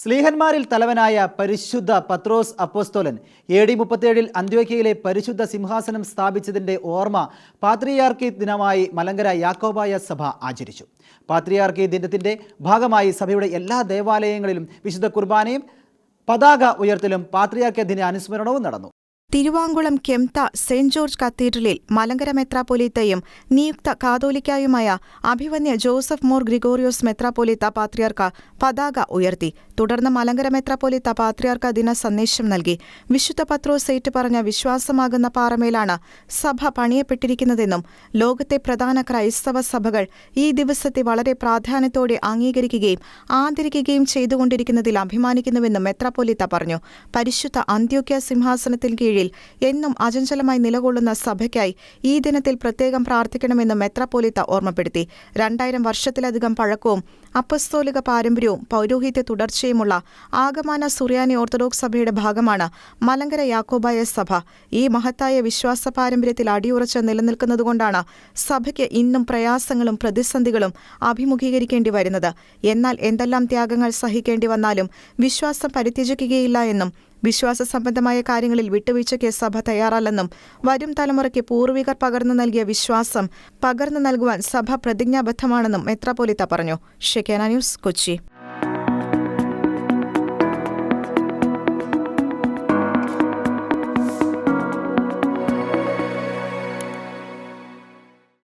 സ്ലീഹന്മാരിൽ തലവനായ പരിശുദ്ധ പത്രോസ് അപ്പോസ്തോലൻ A D മുപ്പത്തിയേഴിൽ അന്ത്യോക്യയിലെ പരിശുദ്ധ സിംഹാസനം സ്ഥാപിച്ചതിന്റെ ഓർമ്മ പാത്രിയാർക്കി ദിനമായി മലങ്കര യാക്കോബായ സഭ ആചരിച്ചു. പാത്രിയാർക്കി ദിനത്തിന്റെ ഭാഗമായി സഭയുടെ എല്ലാ ദേവാലയങ്ങളിലും വിശുദ്ധ കുർബാനയും പതാക ഉയർത്തലും പാത്രിയാർക്കി ദിന അനുസ്മരണവും നടന്നു. തിരുവാങ്കുളം കെംത സെന്റ് ജോർജ് കത്തീഡ്രലിൽ മലങ്കര മെത്രാപ്പൊലീത്തയും നിയുക്ത കാതോലിക്കായുമായ അഭിവന്യ ജോസഫ് മോർ ഗ്രിഗോറിയോസ് മെത്രാപ്പൊലീത്ത പാത്രിയാർക്ക പതാക ഉയർത്തി. തുടർന്ന് മലങ്കര മെത്രാപ്പൊലീത്ത പാത്രിയാർക്ക ദിന സന്ദേശം നൽകി. വിശുദ്ധ പത്രോസ് ഏറ്റു പറഞ്ഞ വിശ്വാസമാകുന്ന പാറമേലാണ് സഭ പണിയപ്പെട്ടിരിക്കുന്നതെന്നും ലോകത്തെ പ്രധാന ക്രൈസ്തവ സഭകൾ ഈ ദിവസത്തെ വളരെ പ്രാധാന്യത്തോടെ അംഗീകരിക്കുകയും ആദരിക്കുകയും ചെയ്തുകൊണ്ടിരിക്കുന്നതിൽ അഭിമാനിക്കുന്നുവെന്നും മെത്രാപ്പൊലീത്ത പറഞ്ഞു. പരിശുദ്ധ അന്ത്യോക്യ സിംഹാസനത്തിൽ കീഴിൽ എന്നും അചഞ്ചലമായി നിലകൊള്ളുന്ന സഭയ്ക്കായി ഈ ദിനത്തിൽ പ്രത്യേകം പ്രാർത്ഥിക്കണമെന്ന് മെത്രാപ്പോലിത്ത ഓർമ്മപ്പെടുത്തി. രണ്ടായിരം വർഷത്തിലധികം പഴക്കവും അപ്പസ്തോലിക പാരമ്പര്യവും പൗരോഹിത്യ തുടർച്ചയുമുള്ള ആഗമാന സുറിയാനി ഓർത്തഡോക്സ് സഭയുടെ ഭാഗമാണ് മലങ്കര യാക്കോബായ സഭ. ഈ മഹത്തായ വിശ്വാസ പാരമ്പര്യത്തിൽ അടിയുറച്ച് നിലനിൽക്കുന്നതുകൊണ്ടാണ് സഭയ്ക്ക് ഇന്നും പ്രയാസങ്ങളും പ്രതിസന്ധികളും അഭിമുഖീകരിക്കേണ്ടി വരുന്നത്. എന്നാൽ എന്തെല്ലാം ത്യാഗങ്ങൾ സഹിക്കേണ്ടി വന്നാലും വിശ്വാസം പരിത്യജിക്കുകയില്ല എന്നും വിശ്വാസ സംബന്ധമായ കാര്യങ്ങളിൽ വിട്ടുവീഴ്ചയ്ക്ക് സഭ തയ്യാറല്ലെന്നും വരും തലമുറയ്ക്ക് പൂർവികർ പകർന്നു നൽകിയ വിശ്വാസം പകർന്നു നൽകുവാൻ സഭ പ്രതിജ്ഞാബദ്ധമാണെന്നും മെത്രാപൊലിത്ത പറഞ്ഞു. Shekinah news Kochi.